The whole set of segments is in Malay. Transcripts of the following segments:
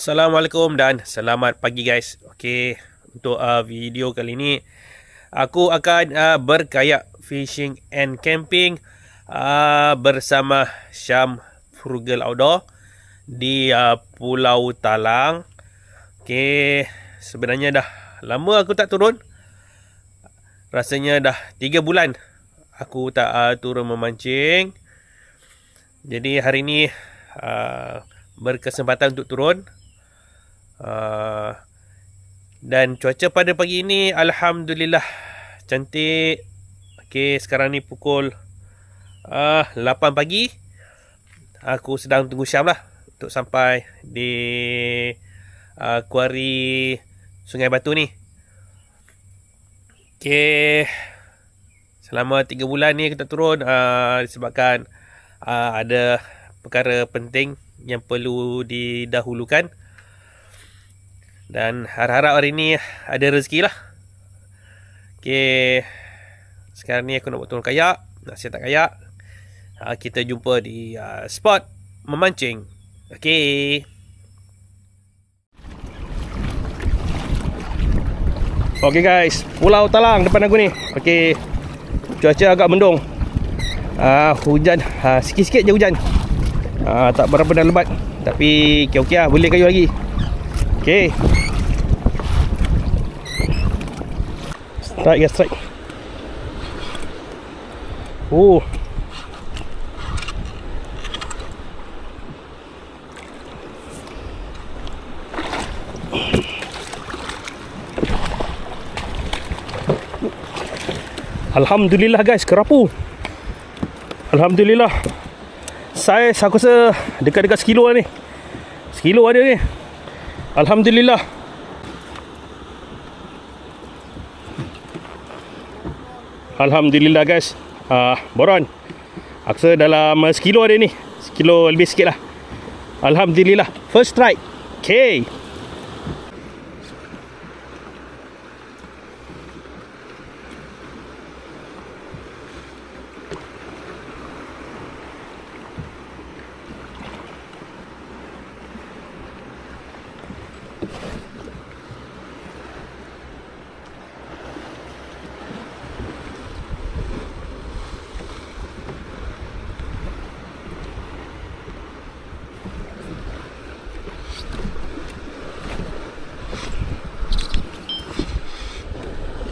Assalamualaikum dan selamat pagi guys. Okey, untuk uh, video kali ni aku akan uh, berkayak fishing and camping uh, bersama Syam Frugal Outdoor di uh, Pulau Talang. Okey, sebenarnya dah lama aku tak turun. Rasanya dah 3 bulan aku tak uh, turun memancing. Jadi hari ni uh, berkesempatan untuk turun. Uh, dan cuaca pada pagi ini alhamdulillah cantik. Okey, sekarang ni pukul uh, 8 pagi. Aku sedang tunggu Syam lah untuk sampai di uh, kuari Sungai Batu ni. Okey. Selama 3 bulan ni kita turun uh, disebabkan uh, ada perkara penting yang perlu didahulukan. Dan harap-harap hari ni ada rezeki lah. Okay. Sekarang ni aku nak buat kayak. Nak tak kayak. Uh, kita jumpa di uh, spot memancing. Okay. Okay guys. Pulau Talang depan aku ni. Okay. Cuaca agak mendung. Uh, hujan uh, sikit-sikit je hujan uh, tak berapa dah lebat tapi okey-okey lah boleh kayu lagi okey strike guys strike. Oh Alhamdulillah guys kerapu. Alhamdulillah. Saiz aku rasa Dekat-dekat sekilo lah ni. Sekilo ada ni. Alhamdulillah Alhamdulillah guys. Uh, Boron. Aku dalam sekilo ada ni. Sekilo lebih sikit lah. Alhamdulillah. First strike Okay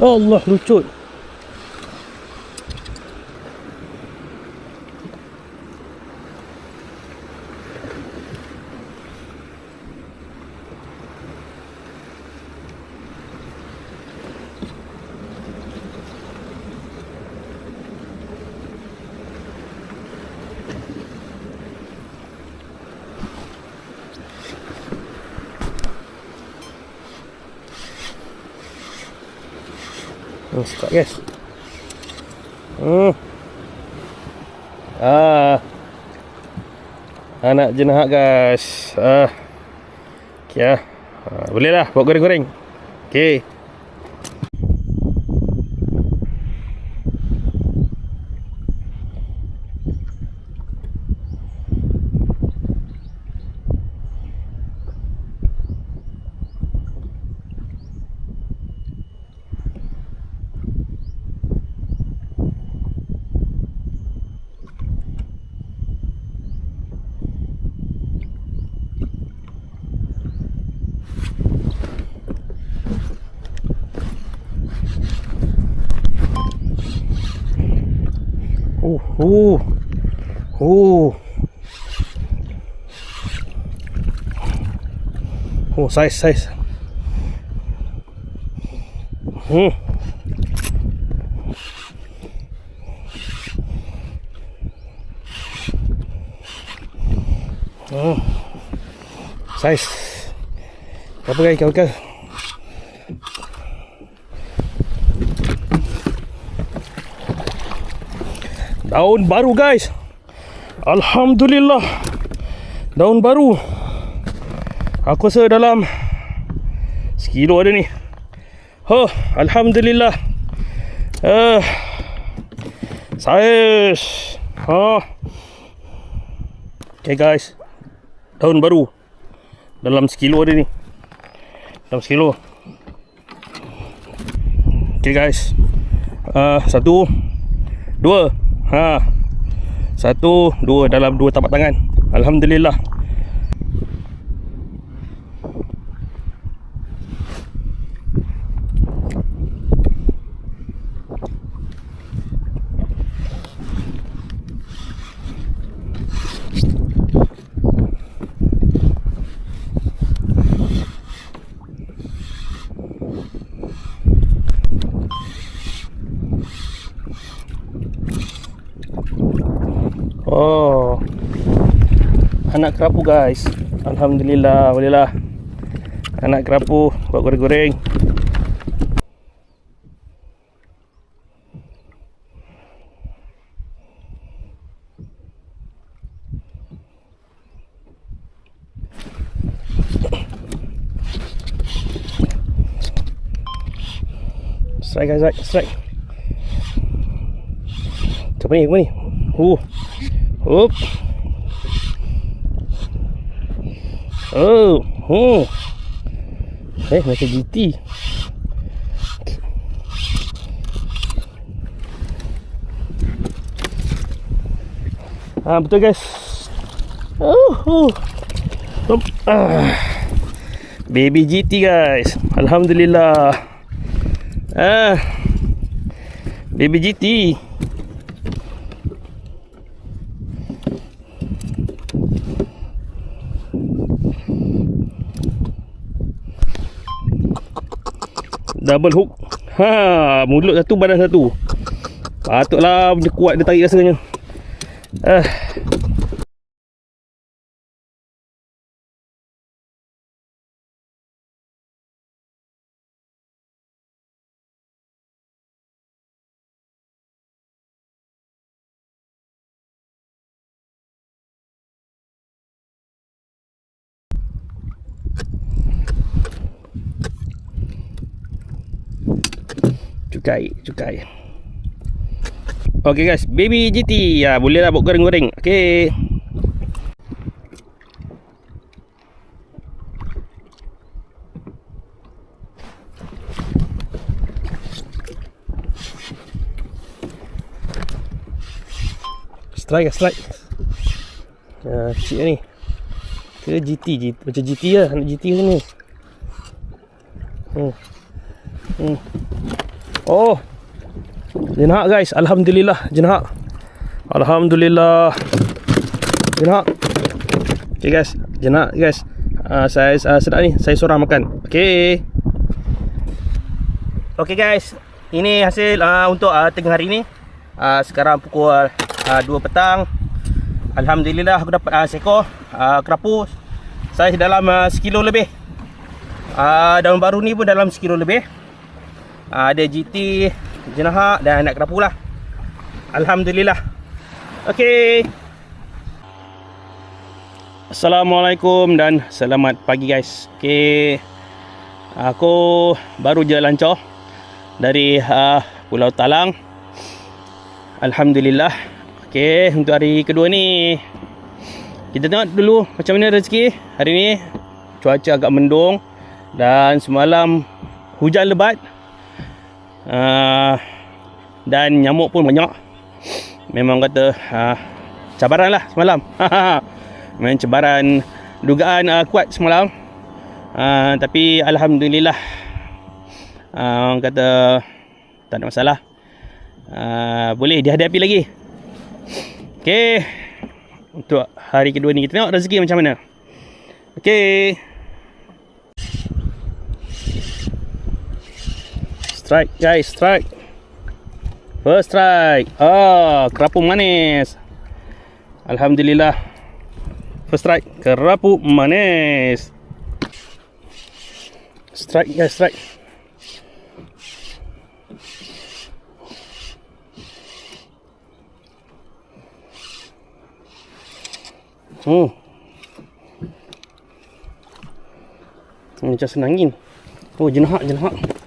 Allah lucut Oh, start guys. Hmm. Ah. Anak jenahat guys. Ah. Okey ah. ah. Boleh lah buat goreng-goreng. Okey. Oh, oh. Oh. Size, size. Hmm. Oh. Size. Berapa kali kau kau? Daun baru guys. Alhamdulillah. Daun baru. Aku rasa dalam Sekilo ada ni. Oh Alhamdulillah. Uh, Saiz oh. Okay guys. Daun baru. Dalam sekilo dia ni. Dalam sekilo. Okay guys. Uh, Satu Dua ha. Satu Dua Dalam dua tapak tangan Alhamdulillah Oh. Anak kerapu guys. Alhamdulillah bolehlah. Anak kerapu buat goreng-goreng. Strike guys, strike, strike. Apa ni? Apa ni? Uh. Up. Oh. Oh. Eh, macam GT. Ah, betul guys. Oh. oh. Ah. Baby GT guys. Alhamdulillah. Ah. Baby GT. Double hook. Ha mulut satu badan satu. Patutlah dia kuat dia tarik rasanya. Ah cukai cukai Okey guys, baby GT. Ya, boleh lah buat goreng-goreng. Okey. Strike, strike. Ya, kecil ni. Ke GT, GT. Macam GT lah, anak GT ni. Hmm. Hmm. Oh. Jenhak guys, alhamdulillah jenhak. Alhamdulillah. Jenhak. Okay guys, jenhak guys. Uh, saya uh, sedap ni, saya seorang makan. Okay. Okay guys, ini hasil uh, untuk uh, tengah hari ni. Uh, sekarang pukul uh, 2 petang. Alhamdulillah aku dapat uh, seekor uh, kerapu. Saya dalam uh, sekilo lebih. Uh, daun baru ni pun dalam sekilo lebih uh, ada GT jenahak dan anak kerapu lah. Alhamdulillah. Ok Assalamualaikum dan selamat pagi guys. Ok aku baru je lancar dari uh, Pulau Talang. Alhamdulillah. Ok untuk hari kedua ni kita tengok dulu macam mana rezeki hari ni. Cuaca agak mendung dan semalam hujan lebat uh, dan nyamuk pun banyak. Memang kata uh, cabaran lah semalam. Memang cabaran dugaan uh, kuat semalam. Uh, tapi Alhamdulillah uh, kata tak ada masalah. Uh, boleh dihadapi lagi. Ok untuk hari kedua ni kita tengok rezeki macam mana. Ok Strike guys, strike. First strike. Ah, kerapu manis. Alhamdulillah. First strike, kerapu manis. Strike guys, strike. Ini macam senangin. Oh, jenahak, jenahak.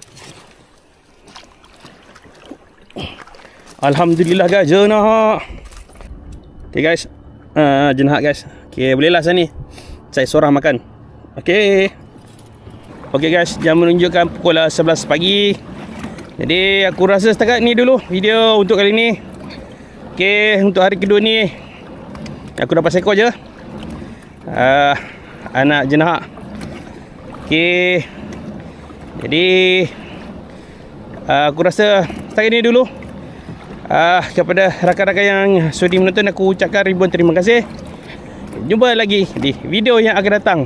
Alhamdulillah guys jenah. Okay guys. Uh, jenah guys. Okay boleh lah saya ni. Saya seorang makan. Okey. Okey guys, jam menunjukkan pukul 11 pagi. Jadi aku rasa setakat ni dulu video untuk kali ni. Okey, untuk hari kedua ni aku dapat seekor je. Uh, anak jenahak. Okey. Jadi uh, aku rasa setakat ni dulu. Uh, kepada rakan-rakan yang sudi menonton aku ucapkan ribuan terima kasih. Jumpa lagi di video yang akan datang.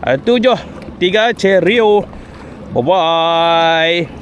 Uh, tujuh tiga cheerio. Bye bye.